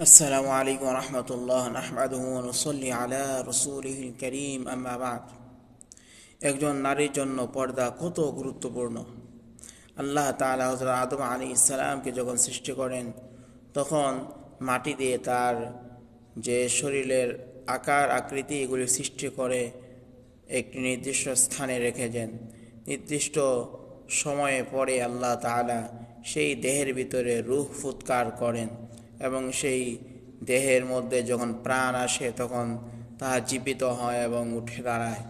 السلام عليكم ورحمة الله نحمده ونصلي على رسوله الكريم أما بعد একজন নারীর জন্য পর্দা কত গুরুত্বপূর্ণ আল্লাহ তাআলা হযরত আদম আলী ইসলামকে যখন সৃষ্টি করেন তখন মাটি দিয়ে তার যে শরীরের আকার আকৃতি এগুলি সৃষ্টি করে একটি নির্দিষ্ট স্থানে রেখেছেন নির্দিষ্ট সময়ে পরে আল্লাহ তাআলা সেই দেহের ভিতরে রুহ ফুৎকার করেন এবং সেই দেহের মধ্যে যখন প্রাণ আসে তখন তাহা জীবিত হয় এবং উঠে দাঁড়ায়।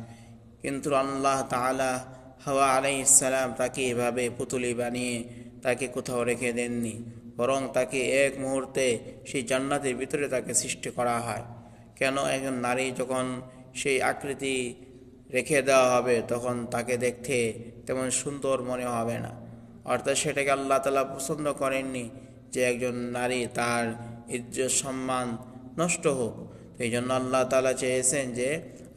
কিন্তু আল্লাহ তাআলা হাওয়া আলাই ইসালাম তাকে এভাবে পুতুলি বানিয়ে তাকে কোথাও রেখে দেননি। বরং তাকে এক মুহূর্তে সেই জান্নাতের ভিতরে তাকে সৃষ্টি করা হয়। কেন একজন নারী যখন সেই আকৃতি রেখে দেওয়া হবে তখন তাকে দেখতে তেমন সুন্দর মনে হবে না। অর্থাৎ সেটাকে আল্লাহ তালা পছন্দ করেননি। যে একজন নারী তার ইজ্জত, সম্মান নষ্ট হোক। এই জন্য আল্লাহ তালা চেয়েছেন যে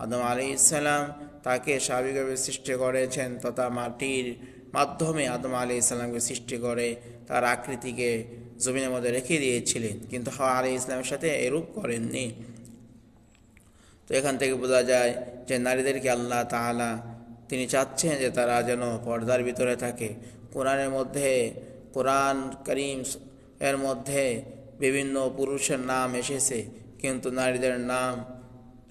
আদম আলী ইসলাম তাকে স্বাভাবিকভাবে সৃষ্টি করেছেন তথা মাটির মাধ্যমে আদম আলী ইসলামকে সৃষ্টি করে তার আকৃতিকে জমিনের মধ্যে রেখে দিয়েছিলেন। কিন্তু হাওয়া আলী ইসলামের সাথে এরূপ করেননি। তো এখান থেকে বোঝা যায় যে নারীদেরকে আল্লাহ তাআলা, তিনি চাচ্ছেন যে তারা যেন পর্দার ভিতরে থাকে। কোরআনের মধ্যে কোরআন করিম এর মধ্যে বিভিন্ন পুরুষের নাম এসেছে, কিন্তু নারীদের নাম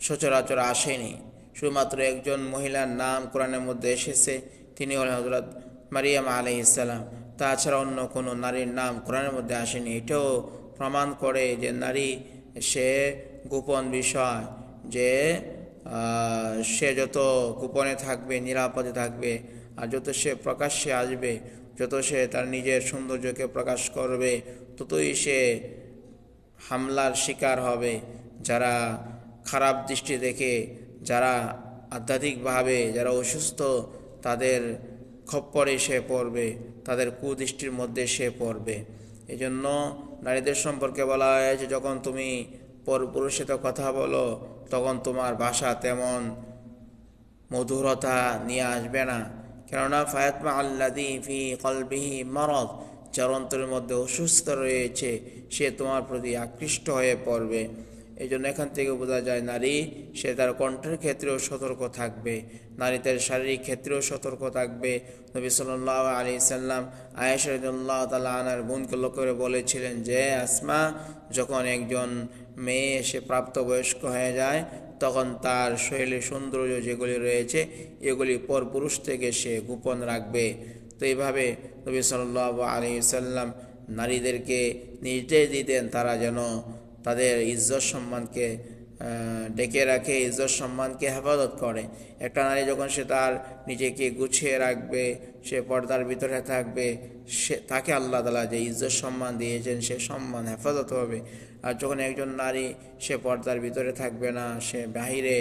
সচরাচর আসেনি। শুধুমাত্র একজন মহিলার নাম কোরআনের মধ্যে এসেছে, তিনি হলেন হজরত মারিয়াম আলি ইসলাম তাছাড়া অন্য কোনো নারীর নাম কোরআনের মধ্যে আসেনি। এটাও প্রমাণ করে যে নারী, সে গোপন বিষয়, যে সে যত গোপনে থাকবে, নিরাপদে থাকবে, আর যত সে প্রকাশ্যে আসবে যত সে তার নিজের সৌন্দর্যকে প্রকাশ করবে, ততই সে হামলার শিকার হবে। যারা খারাপ দৃষ্টি দেখে, যারা আধ্যাত্মিকভাবে, যারা অসুস্থ, তাদের খপ্পরে সে পড়বে, তাদের কুদৃষ্টির মধ্যে সে পড়বে। এই জন্য নারীদের সম্পর্কে বলা হয়েছে যখন তুমি পর পুরুষের সাথে কথা বলো, তখন তোমার ভাষা তেমন মধুরতা নিয়ে আসবে না। কেননা ফায়াতমা আল্লাদি ফি কলবিহি মরদ যার অন্তরের মধ্যে অসুস্থ রয়েছে, সে তোমার প্রতি আকৃষ্ট হয়ে পড়বে। এই জন্য এখান থেকে বোঝা যায় নারী, সে তার কণ্ঠের ক্ষেত্রেও সতর্ক থাকবে। নারী তার শারীরিক ক্ষেত্রেও সতর্ক থাকবে। নবী সাল্লাহ আলি সাল্লাম আয়েশাল্লাহ তালা আনার বোনকে লক্ষ্য করে বলেছিলেন যে, আসমা, যখন একজন মেয়ে সে প্রাপ্তবয়স্ক হয়ে যায়, তখন তার শরীরে সৌন্দর্য যেগুলি রয়েছে, এগুলি পর পুরুষ থেকে সে গোপন রাখবে। তো এইভাবে নবী সাল্লাহ আলী সাল্লাম নারীদেরকে নির্দেশ দিতেন, তারা যেন তাদের ইজ্জত সম্মানকে ডেকে রাখে, ইজ্জত সম্মানকে হেফাজত করে। একটা নারী যখন সে তার নিজেকে গুছিয়ে রাখবে, সে পর্দার ভিতরে থাকবে, সে, তাকে আল্লাহ তালা যে ইজ্জত সম্মান দিয়েছেন, সে সম্মান, হেফাজত হবে। আর যখন একজন নারী সে পর্দার ভিতরে থাকবে না, সে বাহিরে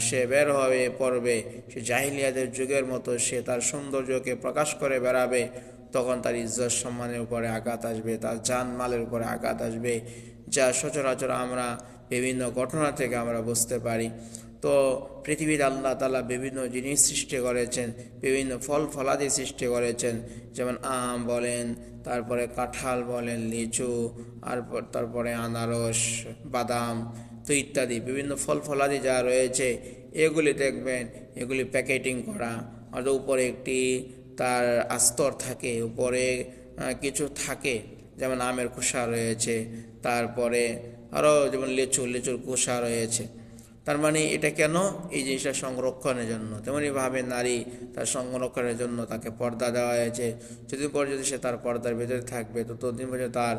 সে বের হবে, পড়বে। সে জাহিলিয়াদের যুগের মতো সে তার সৌন্দর্যকে প্রকাশ করে বেড়াবে। তখন তার ইজ্জত সম্মানের উপরে আঘাত আসবে, তার জানমালের উপরে আঘাত আসবে, যা সচরাচর আমরা বিভিন্ন ঘটনা থেকে আমরা বুঝতে পারি। তো পৃথিবীর আল্লাহ তালা বিভিন্ন জিনিস সৃষ্টি করেছেন, বিভিন্ন ফল ফলাদি সৃষ্টি করেছেন। যেমন আম বলেন, তারপরে কাঁঠাল বলেন, লিচু, আর তারপরে আনারস, বাদাম তো ইত্যাদি, বিভিন্ন ফল ফলাদি যা রয়েছে, এগুলি দেখবেন, এগুলি প্যাকেটিং করা। আর উপরে একটি তার আস্তর থাকে, উপরে কিছু থাকে, যেমন আমের খোসা রয়েছে, তারপরে আরও যেমন লিচু, লিচুর খোসা রয়েছে। তার মানে এটা কেন এই জিনিসটা সংরক্ষণের জন্য? তেমনইভাবে নারী তার সংরক্ষণের জন্য তাকে পর্দা দেওয়া হয়েছে। যদি পর যদি সে তার পর্দার ভেতরে থাকবে, ততদিন পর্যন্ত তার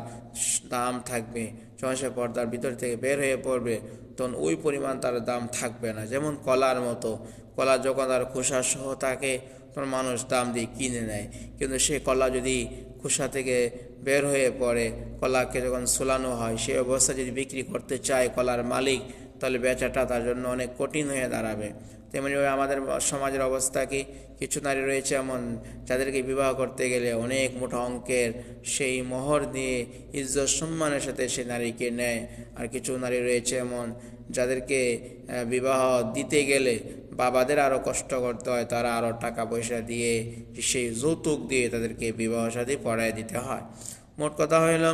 দাম থাকবে। যখন পর্দার ভিতর থেকে বের হয়ে পড়বে, তখন ওই পরিমাণ তার দাম থাকবে না। যেমন কলার মতো। কলা যখন তার খোসা সহ থাকে, তখন মানুষ দাম দিয়ে কিনে নেয়। কিন্তু সে কলা যদি খোসা থেকে বের হয়ে পড়ে, কলাকে যখন সোলানো হয়, সে অবস্থা যদি বিক্রি করতে চায় কলার মালিক, তাহলে বেচাটা তার জন্য অনেক কঠিন হয়ে দাঁড়াবে। তেমনিভাবে আমাদের সমাজের অবস্থা কি কিছু নারী রয়েছে এমন যাদেরকে বিবাহ করতে গেলে অনেক মোটা অঙ্কের সেই মোহর দিয়ে ইজ্জত সম্মানের সাথে সে নারীকে নেয়। আর কিছু নারী রয়েছে এমন যাদেরকে বিবাহ দিতে গেলে বাবাদের আরও কষ্ট করতে হয়, তারা আরও টাকা পয়সা দিয়ে সেই যৌতুক দিয়ে তাদেরকে বিবাহ সাথে পড়ায় দিতে হয়। মোট কথা হইল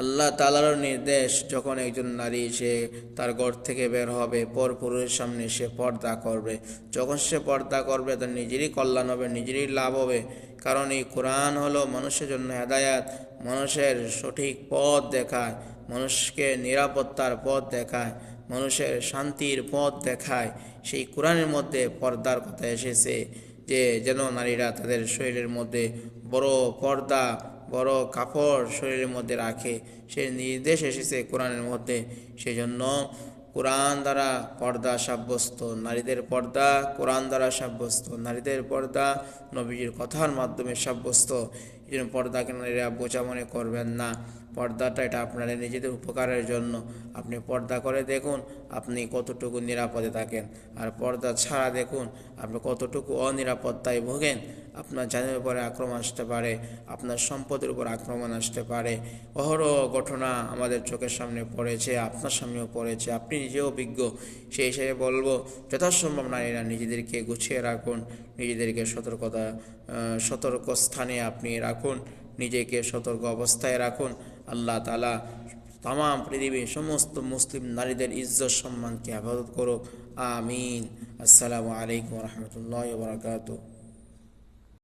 আল্লাহ তালার নির্দেশ, যখন একজন নারী সে তার ঘর থেকে বের হবে, পর পুরুষের সামনে সে পর্দা করবে। যখন সে পর্দা করবে, তার নিজেরই কল্যাণ হবে, নিজেরই লাভ হবে। কারণ এই কোরআন হলো মানুষের জন্য হেদায়াত, মানুষের সঠিক পথ দেখায়, মানুষকে নিরাপত্তার পথ দেখায়, মানুষের শান্তির পথ দেখায়। সেই কোরআনের মধ্যে পর্দার কথা এসেছে যে, যেন নারীরা তাদের শরীরের মধ্যে বড় পর্দা বড় কাপড় শরীরের মধ্যে রাখে। সে নির্দেশ এসেছে কোরআনের মধ্যে। সেই জন্য কোরআন দ্বারা পর্দা সাব্যস্ত। নারীদের পর্দা কোরআন দ্বারা সাব্যস্ত। নারীদের পর্দা নবীজির কথার মাধ্যমে সাব্যস্ত। এই জন্য পর্দাকে নারীরা বোঝা মনে করবেন না। পর্দাটা এটা আপনাদের নিজেদের উপকারের জন্য। আপনি পর্দা করে দেখুন, আপনি কতটুকু নিরাপদে থাকেন। আর পর্দা ছাড়া দেখুন, আপনি কতটুকু অনিরাপত্তায় ভোগেন। আপনার জানের উপরে আক্রমণ আসতে পারে, আপনার সম্পদের উপর আক্রমণ আসতে পারে। অহরহ ঘটনা আমাদের চোখের সামনে পড়েছে, আপনার সামনেও পড়েছে, আপনি নিজেও বিজ্ঞ সেই হিসেবে বলব, যথাসম্ভব নারীরা নিজেদেরকে গুছিয়ে রাখুন, নিজেদেরকে সতর্কতা সতর্ক স্থানে আপনি রাখুন, নিজেকে সতর্ক অবস্থায় রাখুন। আল্লাহ তালা তাম পৃথিবীর সমস্ত মুসলিম নারীদের ইজ্জত সম্মানকে আবাদত করুক। আমিন। আসসালামু আলাইকুম রহমতুল্লাহ বরকাত